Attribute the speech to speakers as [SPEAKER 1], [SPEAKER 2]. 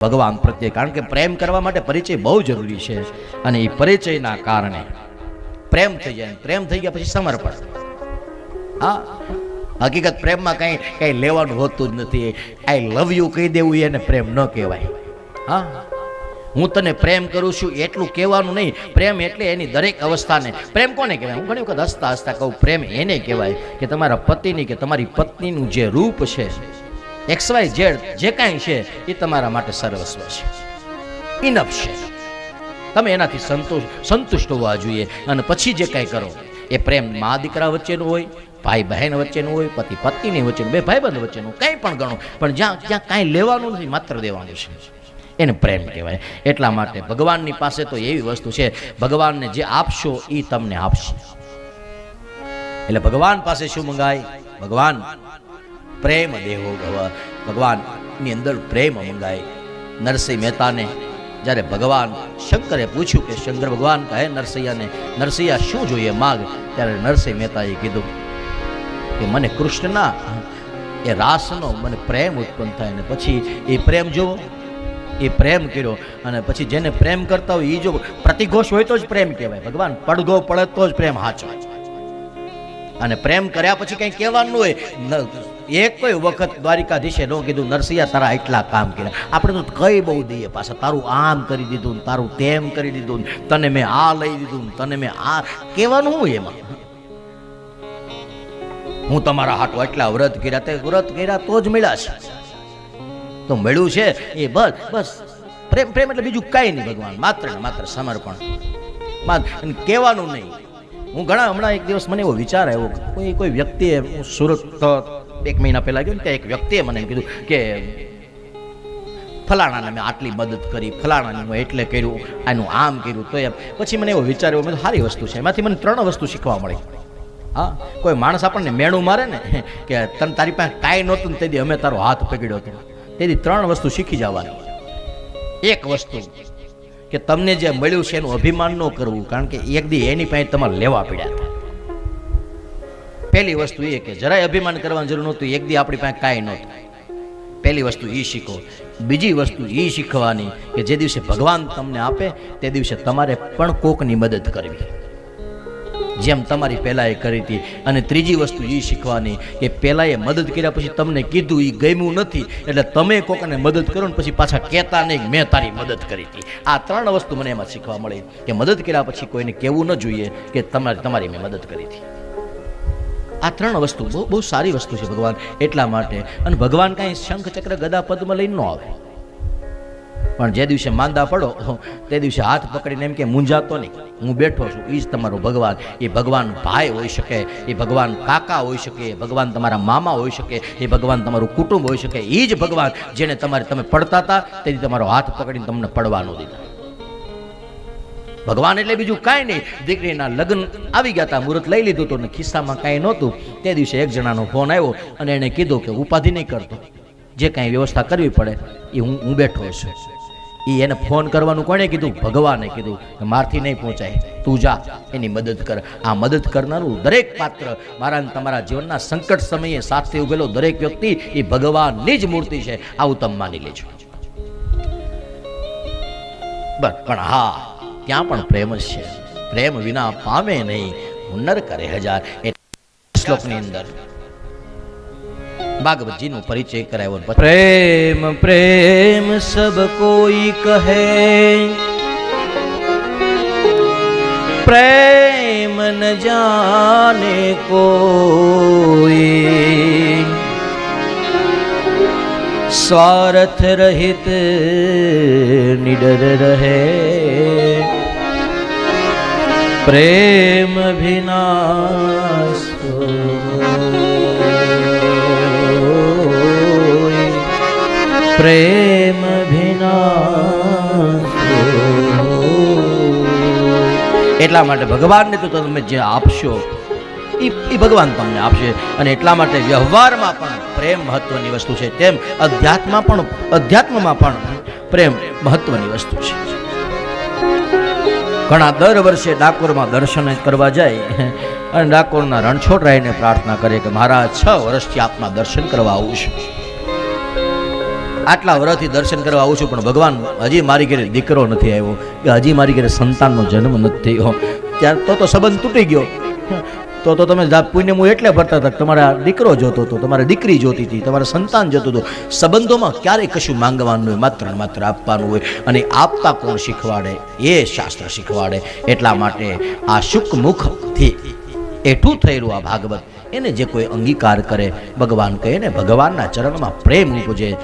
[SPEAKER 1] ભગવાન પ્રત્યે, કારણ કે પ્રેમ કરવા માટે પરિચય બહુ જરૂરી છે. અને એ પરિચયના કારણે પ્રેમ થઈ જાય. પ્રેમ થઈ ગયા પછી સમર્પણ. હા, હકીકત પ્રેમમાં કંઈ કંઈ લેવાનું હોતું જ નથી. આઈ લવ યુ કહી દેવું એને પ્રેમ ન કહેવાય. હા, હું તને પ્રેમ કરું છું એટલું કહેવાનું નહીં. પ્રેમ એટલે એની દરેક અવસ્થાને. પ્રેમ કોને કહેવાય? હું ઘણી વખત હસતા હસતા કહું, પ્રેમ એને કહેવાય કે તમારા પતિની કે તમારી પત્નીનું જે રૂપ છે એક્સ વાય ઝેડ જે કાંઈ છે, એ તમારા માટે સર્વસ્વ છે. ઇનફ છે. તમે એનાથી સંતોષ સંતુષ્ટ હોવા જોઈએ અને પછી જે કાંઈ કરો, એ પ્રેમ મા દીકરા વચ્ચેનું હોય, ભાઈ બહેન વચ્ચેનું હોય, પતિ પત્નીની વચ્ચેનું, બે ભાઈબંધ વચ્ચેનું, કંઈ પણ ગણો, પણ જ્યાં જ્યાં કાંઈ લેવાનું નથી, માત્ર દેવાનું છે. એને પ્રેમ કહેવાય. એટલા માટે ભગવાનની પાસે તો એવી વસ્તુ છે, ભગવાનને જે આપશો, એ તમને આપશે. એટલે ભગવાન પાસે શું મંગાય? ભગવાન પ્રેમ દેવો ભવ. ભગવાનની અંદર પ્રેમ મંગાય નરસિંહ મહેતાને જ્યારે ભગવાન શંકરે પૂછ્યું કે શંકર ભગવાન કહે નરસૈયાને નરસૈયા શું જોઈએ માગ? ત્યારે નરસિંહ મહેતાએ કીધું કે, મને કૃષ્ણના એ રાસનો, મને પ્રેમ ઉત્પન્ન થાય અને પછી એ પ્રેમ જોવો. એ પ્રેમ કર્યો અને પછી જેને પ્રેમ કરતા હોય એ જો પ્રતિઘોષ હોય તો જ પ્રેમ કહેવાય. ભગવાન પડઘો પડે તો જ પ્રેમ હાચો. અને પ્રેમ કર્યા પછી કંઈ કહેવાનું હોય એક કોઈ વખત દ્વારિકાધીશે ન કીધું, નરસિંહા, તારા એટલા કામ કર્યા. આપણે તો કઈ બહુ દઈએ પાછા. તારું આમ કરી દીધું ને તારું તેમ કરી દીધું ને તને મેં આ લઈ દીધું ને તને મેં આ. કહેવાનું હું એમાં? હું તમારા હાટો એટલા વ્રત કર્યા તે વ્રત કર્યા તો જ મળ્યા છે. તો મળ્યું છે? એ બસ બસ. પ્રેમ પ્રેમ એટલે બીજું કાંઈ નહીં ભગવાન. માત્ર ને માત્ર સમર્પણ. કહેવાનું નહીં. હું ઘણા હમણાં એક દિવસ મને એવો વિચાર આવ્યો કોઈ કોઈ વ્યક્તિએ સુરત એક મહિના પહેલા ગયો ને ત્યાં એક વ્યક્તિએ મને કીધું કે ફલાણાને મેં આટલી મદદ કરી, ફલાણાને હું એટલે કર્યું, આનું આમ કર્યું, તો એમ. પછી મને એવો વિચાર એવો મેં સારી વસ્તુ છે. એમાંથી મને ત્રણ વસ્તુ શીખવા મળી. હા, કોઈ માણસ આપણને મેણું મારે ને કે, તને તારી પાસે કાંઈ નહોતું ને તેથી અમે તારો હાથ પકડ્યો હતો. તેથી ત્રણ વસ્તુ શીખી જવાની. એક વસ્તુ કે તમને જે મળ્યું છે એનું અભિમાન ન કરવું, કારણ કે એક દી એની પાસે તમારે લેવા પડ્યા. પહેલી વસ્તુ એ કે જરાય અભિમાન કરવાની જરૂર નહોતું, એક દી આપણી પાસે કાંઈ નહોતું. પહેલી વસ્તુ એ શીખો. બીજી વસ્તુ એ શીખવાની કે જે દિવસે ભગવાન તમને આપે, તે દિવસે તમારે પણ કોકની મદદ કરવી. જેમ તમારી પહેલાં એ કરી હતી અને ત્રીજી વસ્તુ એ શીખવાની કે પહેલાં એ મદદ કર્યા પછી તમને કીધું એ ગમ્યું નથી, એટલે તમે કોકને મદદ કરો ને પછી પાછા કહેતા નહીં મેં તારી મદદ કરી હતી. આ ત્રણ વસ્તુ મને એમાં શીખવા મળી કે મદદ કર્યા પછી કોઈને કહેવું ન જોઈએ કે તમારી તમારી મેં મદદ કરી હતી. આ ત્રણ વસ્તુ બહુ બહુ સારી વસ્તુ છે ભગવાન, એટલા માટે. અને ભગવાન કાંઈ શંખ ચક્ર ગદા પદ્મ લઈને ન આવે. પણ જે દિવસે માંદા પડો તે દિવસે હાથ પકડીને એમ કે મૂંઝાતો નહીં. હું બેઠો છું એ જ તમારો ભગવાન. એ ભગવાન ભાઈ હોઈ શકે, એ ભગવાન કાકા હોઈ શકે, એ ભગવાન તમારા મામા હોઈ શકે, એ ભગવાન તમારું કુટુંબ હોઈ શકે એ જ ભગવાન જેને તમારે તમે પડતા હતા, તેથી તમારો હાથ પકડીને તમને પડવાનું દીધા. ભગવાન એટલે બીજું કાંઈ નહીં. દીકરીના લગ્ન આવી ગયા હતા મુહૂર્ત લઈ લીધું હતું ને ખિસ્સામાં કાંઈ નહોતું. તે દિવસે એક જણાનો ફોન આવ્યો અને એણે કીધું કે ઉપાધિ નહીં કરતો. જે કાંઈ વ્યવસ્થા કરવી પડે એ હું હું બેઠો છું એ એને ફોન કરવાનું કોણે કીધું? ભગવાને કીધું કે મારથી નહીં પહોંચાય. તું જા, એની મદદ કર. આ મદદ કરનારું દરેક પાત્ર મારા તમારા જીવનના સંકટ સમયે સાથે ઉભેલો દરેક વ્યક્તિ એ ભગવાનની જ મૂર્તિ છે. આવું તમે માની લેજો. બસ, પણ હા ત્યાં પણ પ્રેમ જ છે પ્રેમ વિના પામે નહીં હુનર કરે હજાર એ શ્લોકની અંદર ભાગવતજીનો પરિચય કરાવ્યો પછી પ્રેમ પ્રેમ સબ કોઈ કહે પ્રેમ ન જાને કોઈ સ્વાર્થ રહિત નિડર રહે પ્રેમ વિનાશ પ્રેમ વિનાશ એટલા માટે ભગવાનને તો તમે જે આપશો એ ભગવાન તમને આપશે. અને એટલા માટે વ્યવહારમાં પણ પ્રેમ મહત્વની વસ્તુ છે. તેમ અધ્યાત્મમાં પણ અધ્યાત્મમાં પણ પ્રેમ મહત્વની વસ્તુ છે. ઘણા દર વર્ષે ડાકોરમાં દર્શન કરવા જાય અને ડાકોરના રણછોડરાયને પ્રાર્થના કરે કે મારા છ વર્ષથી આપના દર્શન કરવા આવું છું. આટલા વર્ષથી દર્શન કરવા આવું છું, પણ ભગવાન હજી મારી ઘરે દીકરો નથી આવ્યો. કે હજી મારી ઘરે સંતાનનો જન્મ નથી થયો. ત્યાર તો તો સંબંધ તૂટી ગયો. તો તો તમે પુણ્ય એટલે ભરતા હતા તમારા દીકરો જોતો હતો, તમારે દીકરી જોતી હતી, તમારે સંતાન જોતું હતું. સંબંધોમાં ક્યારેય કશું માંગવાનું હોય, માત્ર માત્ર આપવાનું હોય. અને આપતા કોણ શીખવાડે? એ શાસ્ત્ર શીખવાડે. એટલા માટે આ શુકમુખથી એઠું થયેલું આ ભાગવત, એને જે કોઈ અંગીકાર કરે, ભગવાન કહે ને, ભગવાનના ચરણમાં પ્રેમ ઉપજે